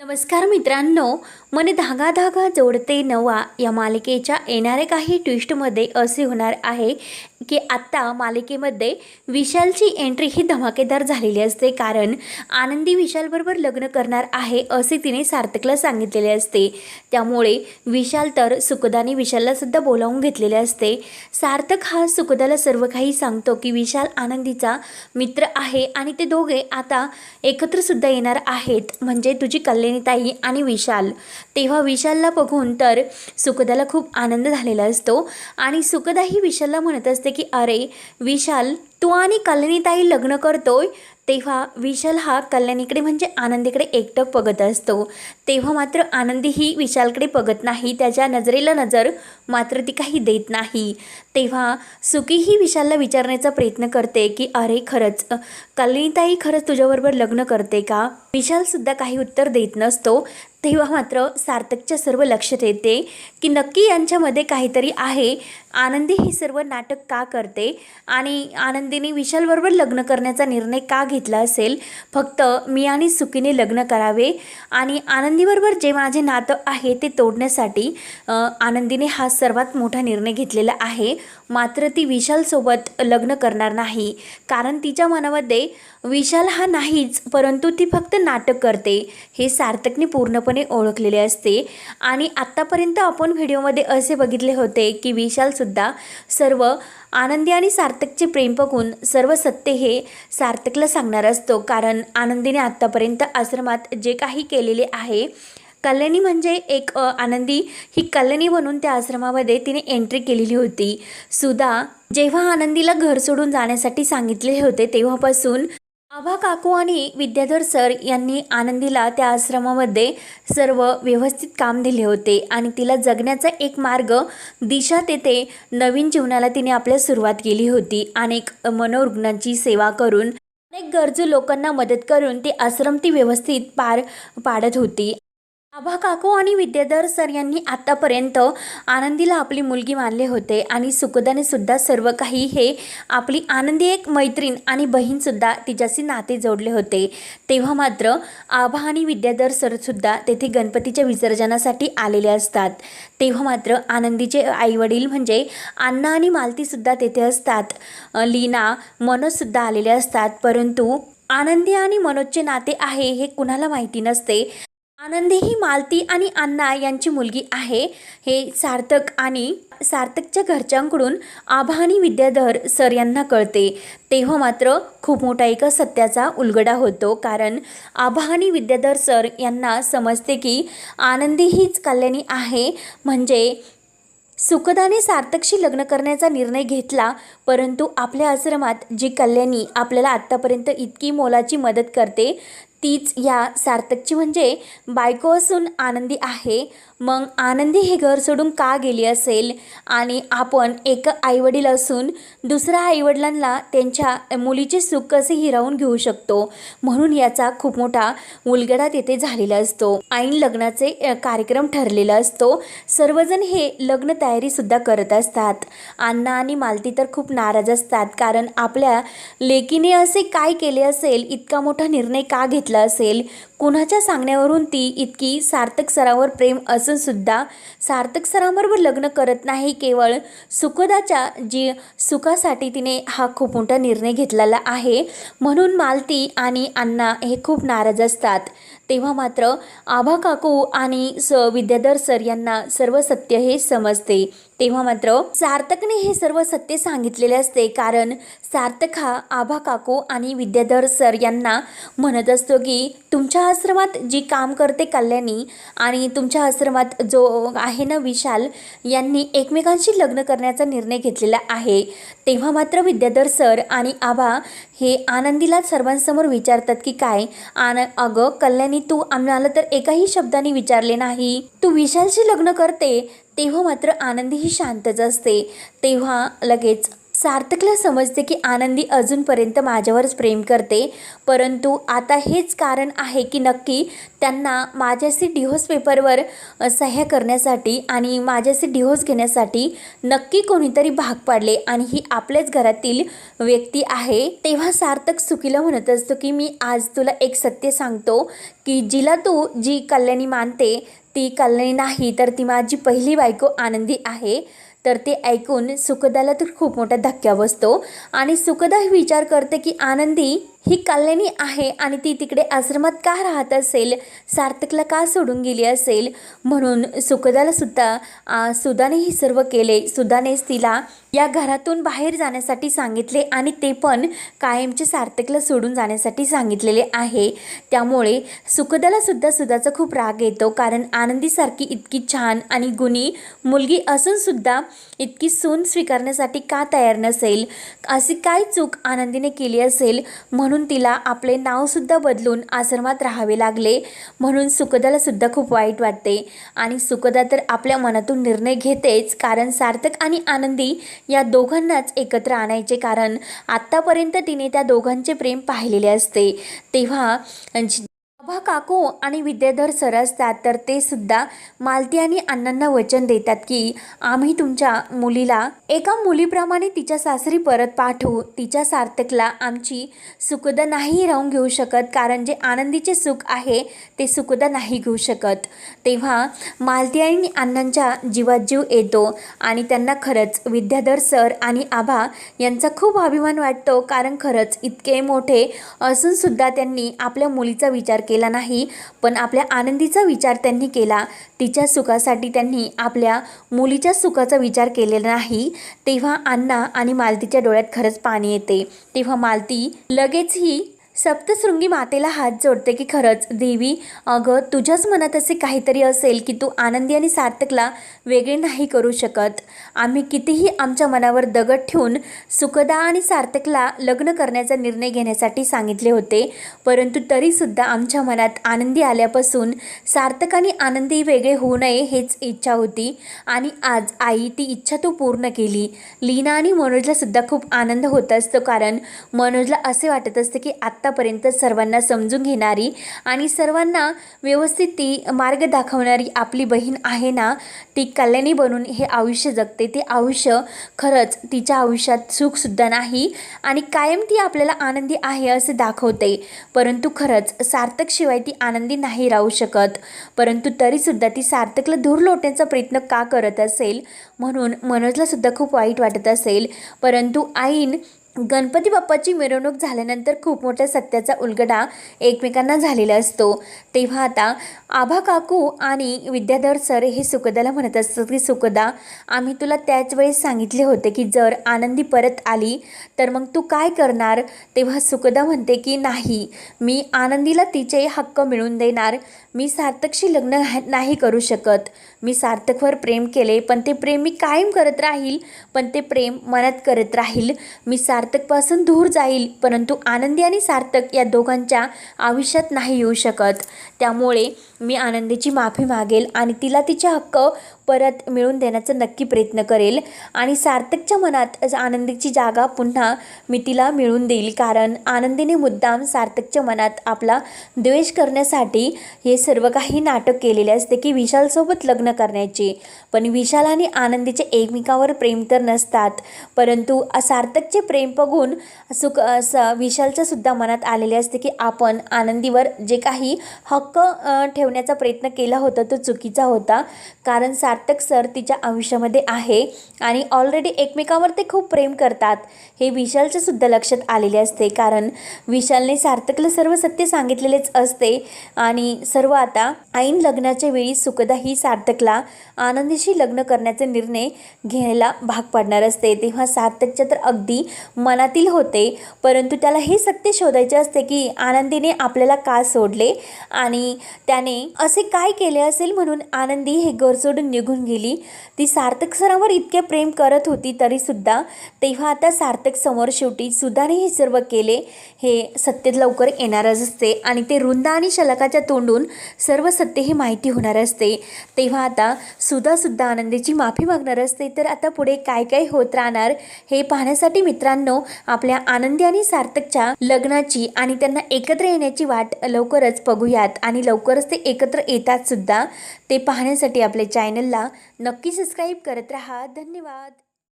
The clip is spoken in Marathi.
नमस्कार मित्रांनो मन धागा धागा जोडते नवा या मालिकेच्या येणाऱ्या काही ट्विस्टमध्ये असे होणार आहे की आत्ता मालिकेमध्ये विशालची एंट्री ही धमाकेदार झालेली असते कारण आनंदी विशालबरोबर लग्न करणार आहे असे तिने सार्थकला सांगितलेले असते. त्यामुळे विशाल तर सुखदाने विशाललासुद्धा बोलावून घेतलेले असते. सार्थक हा सुखदाला सर्व काही सांगतो की विशाल आनंदीचा मित्र आहे आणि ते दोघे आता एकत्र सुद्धा येणार आहेत. म्हणजे तुझी कल्याणीताई आणि विशाल. तेव्हा विशालला बघून तर सुखदाला खूप आनंद झालेला असतो आणि सुखदाही विशालला म्हणत असते की अरे विशाल तू आणि कलनीताई लग्न करतोय? तेव्हा विशाल हा कल्याणीकडे म्हणजे आनंदीकडे एकटक बघत असतो. तेव्हा मात्र आनंदी ही विशालकडे बघत नाही. त्याच्या नजरेला नजर मात्र ती काही देत नाही. तेव्हा सुकी ही विशालला विचारण्याचा प्रयत्न करते की अरे खरंच कल्याणीताई खरंच तुझ्याबरोबर लग्न करते का? विशालसुद्धा काही उत्तर देत नसतो. तेव्हा मात्र सार्थकच्या सर्व लक्षात येते की नक्की यांच्यामध्ये काहीतरी आहे. आनंदी हे सर्व नाटक का करते? आणि आनंदीने विशालबरोबर लग्न करण्याचा निर्णय का घेतला असेल? फक्त मी आणि सुकीने लग्न करावे. आणि आनंदीबरोबर जे माझे नातं आहे ते तोडण्यासाठी आनंदीने हा सर्वात मोठा निर्णय घेतलेला आहे. मात्र ती विशालसोबत लग्न करणार नाही. कारण तिच्या मनामध्ये विशाल हा नाहीच परंतु ती फक्त नाटक करते. हे सार्थकने पूर्णपणे ओळखलेले असते. आणि आत्तापर्यंत आपण व्हिडिओमध्ये असे बघितले होते की विशालसुद्धा सर्व आनंदी आणि सार्थकचे प्रेम बघून सर्व सत्य हे सार्थकला सांगणार असतो. कारण आनंदीने आत्तापर्यंत आश्रमात जे काही केलेले आहे कल्याणी म्हणजे एक आनंदी ही कल्याणी बनून त्या आश्रमामध्ये तिने एंट्री केलेली होती. सुधा जेव्हा आनंदीला घर सोडून जाण्यासाठी सांगितलेले होते तेव्हापासून आभा काकू आणि विद्याधर सर यांनी आनंदीला त्या आश्रमामध्ये सर्व व्यवस्थित काम दिले होते आणि तिला जगण्याचा एक मार्ग दिशा तेथे नवीन जीवनाला तिने आपल्या सुरुवात केली होती. अनेक मनोरुग्णांची सेवा करून अनेक गरजू लोकांना मदत करून ती आश्रम ती व्यवस्थित पार पाडत होती. आभा काकू आणि विद्याधर सर यांनी आतापर्यंत आनंदीला आपली मुलगी मानले होते आणि सुखदाने सुद्धा सर्व काही हे आपली आनंदी एक मैत्रीण आणि बहीणसुद्धा तिच्याशी नाते जोडले होते. तेव्हा मात्र आभा आणि विद्याधर सरसुद्धा तेथे गणपतीच्या विसर्जनासाठी आलेले असतात. तेव्हा मात्र आनंदीचे आईवडील म्हणजे अण्णा आणि मालतीसुद्धा तेथे असतात. लीना मनोजसुद्धा आलेले असतात. परंतु आनंदी आणि मनोजचे नाते आहे हे कुणाला माहिती नसते. आनंदी ही मालती आणि अण्णा यांची मुलगी आहे. हे सार्थक आणि सार्थकच्या घरच्यांकडून आभानी विद्याधर सर यांना कळते. तेव्हा मात्र खूप मोठा एका सत्याचा उलगडा होतो. कारण आभानी विद्याधर सर यांना समजते की आनंदी हीच कल्याणी आहे. म्हणजे सुखदाने सार्थकशी लग्न करण्याचा निर्णय घेतला परंतु आपल्या आश्रमात जी कल्याणी आपल्याला आत्तापर्यंत इतकी मोलाची मदत करते तीच या सार्थकची म्हणजे बायको असून आनंदी आहे. मग आनंदी हे घर सोडून का गेली असेल? आणि आपण एक आईवडील असून दुसऱ्या आईवडिलांना त्यांच्या मुलीचे सुख कसे हिरावून घेऊ शकतो? म्हणून याचा खूप मोठा उलगडा तेथे झालेला असतो. ऐन लग्नाचे कार्यक्रम ठरलेला असतो. सर्वजण हे लग्न तयारीसुद्धा करत असतात. अण्णा आणि मालती तर खूप नाराज असतात. कारण आपल्या लेकीने असे काय केले असेल? इतका मोठा निर्णय का घेतला असेल? कुणाच्या सांगण्यावरून ती इतकी सार्थक सरावर प्रेम असं सुद्धा सार्थक सरांबरोबर लग्न करत नाही केवळ सुखदाच्या जी सुखासाठी तिने हा खूप मोठा निर्णय घेतलेला आहे. म्हणून मालती आणि अण्णा हे खूप नाराज असतात. तेव्हा मात्र आभा काकू आणि स विद्याधर सर यांना सर्व सत्य हे समजते. तेव्हा मात्र सार्थकने हे सर्व सत्य सांगितलेले असते कारण सार्थक हा आभा काकू आणि विद्याधर सर यांना म्हणत असतो की तुमच्या आश्रमात जी काम करते कल्याणी आणि तुमच्या आश्रमात जो आहे ना विशाल यांनी एकमेकांशी लग्न करण्याचा निर्णय घेतलेला आहे. तेव्हा मात्र विद्याधर सर आणि आभा हे आनंदीला सर्वांसमोर विचारतात की काय? आन अगं कल्याणी तू आम्हाला तर एकाही शब्दाने विचारले नाही. तू विशालशी लग्न करते तेव्हा मात्र आनंदी ही शांतच असते. तेव्हा लगेच सार्थकला समजते की आनंदी अजूनपर्यंत माझ्यावरच प्रेम करते परंतु आता हेच कारण आहे की नक्की त्यांना माझ्याशी डिव्होर्स पेपरवर सह्या करण्यासाठी आणि माझ्याशी डिव्होर्स घेण्यासाठी नक्की कोणीतरी भाग पाडले आणि ही आपल्याच घरातील व्यक्ती आहे. तेव्हा सार्थक चुकीला म्हणत असतो की मी आज तुला एक सत्य सांगतो की जिला तू जी कल्याणी मानते ती कल्याणी नाही तर ती माझी पहिली बायको आनंदी आहे. तर ते ऐकून सुखदाला तर खूप मोठा धक्का बसतो. आणि सुखदा विचार करते की आनंदी ही कल्याणी आहे आणि ती तिकडे आश्रमात का राहत असेल सार्थकला का सोडून गेली असेल? म्हणून सुखदाला सुद्धा सुदाने हे सर्व केले. सुदानेच तिला या घरातून बाहेर जाण्यासाठी सांगितले आणि ते पण कायमचे सार्थकला सोडून जाण्यासाठी सांगितलेले आहे. त्यामुळे सुखदाला सुद्धा सुदाचा खूप राग येतो कारण आनंदीसारखी इतकी छान आणि गुणी मुलगी असून सुद्धा इतकी सून स्वीकारण्यासाठी का तयार नसेल? अशी काय चूक आनंदीने केली असेल? म्हणून म्हणून तिला आपले नावसुद्धा बदलून आश्रमात राहावे लागले. म्हणून सुखदालासुद्धा खूप वाईट वाटते. आणि सुखदा तर आपल्या मनातून निर्णय घेतेच कारण सार्थक आणि आनंदी या दोघांनाच एकत्र आणायचे कारण आत्तापर्यंत तिने त्या दोघांचे प्रेम पाहिलेले असते. तेव्हा जी- काकू आणि विद्याधर सर असतात तर ते सुद्धा मालती आणि अण्णांना वचन देतात की आम्ही तुमच्या मुलीला एका मुलीप्रमाणे तिच्या सासरी परत पाठवू. तिच्या सार्थकला आमची सुखदा नाही राहून घेऊ शकत कारण जे आनंदीचे सुख आहे ते सुखदा नाही घेऊ शकत. तेव्हा मालती आणि अण्णांच्या जीवात जीव येतो आणि त्यांना खरंच विद्याधर सर आणि आभा यांचा खूप अभिमान वाटतो कारण खरंच इतके मोठे असूनसुद्धा त्यांनी आपल्या मुलीचा विचार केला नाही पण आपल्या आनंदीचा विचार त्यांनी केला. तिच्या सुखासाठी त्यांनी आपल्या मुलीच्या सुखाचा विचार केलेला नाही. तेव्हा अण्णा आणि मालतीच्या डोळ्यात खरंच पाणी येते. तेव्हा मालती लगेच ही सप्तशृंगी मातेला हात जोडते की खरंच देवी अगं तुझ्याच मनात असे काहीतरी असेल की तू आनंदी आणि सार्थकला वेगळे नाही करू शकत. आम्ही कितीही आमच्या मनावर दगड ठेवून सुखदा आणि सार्थकला लग्न करण्याचा निर्णय घेण्यासाठी सांगितले होते परंतु तरीसुद्धा आमच्या मनात आनंदी आल्यापासून सार्थक आणि आनंदी वेगळे होऊ नये हेच इच्छा होती. आणि आज आई ती इच्छा तू पूर्ण केली. लीना आणि मनोजलासुद्धा खूप आनंद होत असतो कारण मनोजला असे वाटत असते की आत्ता आत्तापर्यंत सर्वांना समजून घेणारी आणि सर्वांना व्यवस्थित ती मार्ग दाखवणारी आपली बहीण आहे ना ती कल्याणी बनून हे आयुष्य जगते. ते आयुष्य खरंच तिच्या आयुष्यात सुखसुद्धा नाही आणि कायम ती आपल्याला आनंदी आहे असे दाखवते. परंतु खरंच सार्थकशिवाय ती आनंदी नाही राहू शकत. परंतु तरीसुद्धा ती सार्थकला धूर लोटण्याचा प्रयत्न का करत असेल? म्हणून मनोजला सुद्धा खूप वाईट वाटत असेल. परंतु आईन गणपती बाप्पाची मिरवणूक झाल्यानंतर खूप मोठ्या सत्याचा उलगडा एकमेकांना झालेला असतो. तेव्हा आता आभा काकू आणि विद्याधर सर हे सुखदाला म्हणत असतात की सुखदा आम्ही तुला त्याच वेळेस सांगितले होते की जर आनंदी परत आली तर मग तू काय करणार? तेव्हा सुखदा म्हणते की नाही मी आनंदीला तिचे हक्क मिळवून देणार. मी सार्थकशी लग्न नाही करू शकत. मी सार्थकवर प्रेम केले पण ते प्रेम मी कायम करत राहील पण ते प्रेम मनात करत राहील. मी सार्थकपासून दूर जाईल परंतु आनंदी आणि सार्थक या दोघांच्या आयुष्यात नाही येऊ शकत. त्यामुळे मी आनंदीची माफी मागेल आणि तिला तिचे हक्क परत मिळवून देण्याचा नक्की प्रयत्न करेल. आणि सार्थकच्या मनात आनंदीची जागा पुन्हा मी तिला मिळवून देईल. कारण आनंदीने मुद्दाम सार्थकच्या मनात आपला द्वेष करण्यासाठी हे सर्व काही नाटक केलेले असते की विशालसोबत लग्न करण्याचे. पण विशाल आणि आनंदीचे एकमेकावर प्रेम तर नसतात. परंतु सार्थकचे प्रेम बघून सुख असं विशालच्या सुद्धा मनात आलेले असते की आपण आनंदीवर जे काही हक्क ठेवण्याचा प्रयत्न केला होता तो चुकीचा होता. कारण सार्थ सार्थक सर तिच्या आयुष्यामध्ये आहे आणि ऑलरेडी एकमेकावर ते खूप प्रेम करतात. हे विशालच्या सुद्धा लक्षात आलेले असते कारण विशालने सार्थकला सर्व सत्य सांगितलेलेच असते आणि सर्व आता ऐन लग्नाच्या वेळी सुखदा ही सार्थकला आनंदीशी लग्न करण्याचा निर्णय घ्यायला भाग पाडणार असते. तेव्हा सार्थकच्या तर अगदी मनातील होते परंतु त्याला हे सत्य शोधायचे असते की आनंदीने आपल्याला का सोडले आणि त्याने असे काय केले असेल म्हणून आनंदी हे घर सोडून निघून गेली. ती सार्थक सरांवर इतके प्रेम करत होती तरीसुद्धा तेव्हा आता सार्थक समोर शेवटी सुधाने हे सर्व केले. हे सत्तेत लवकर येणारच असते आणि ते वृंदा आणि शलकाच्या तोंडून सर्व सत्य हे माहिती होणार असते. तेव्हा आता सुधासुद्धा आनंदीची माफी मागणार असते तर आता पुढे काय काय होत राहणार हे पाहण्यासाठी मित्रांनो आपल्या आनंदी आणि सार्थकच्या लग्नाची आणि त्यांना एकत्र येण्याची वाट लवकरच बघूयात. आणि लवकरच ते एकत्र येतात सुद्धा ते पाहण्यासाठी आपले चॅनल चॅनलला नक्की सबस्क्राईब करत राहा. धन्यवाद.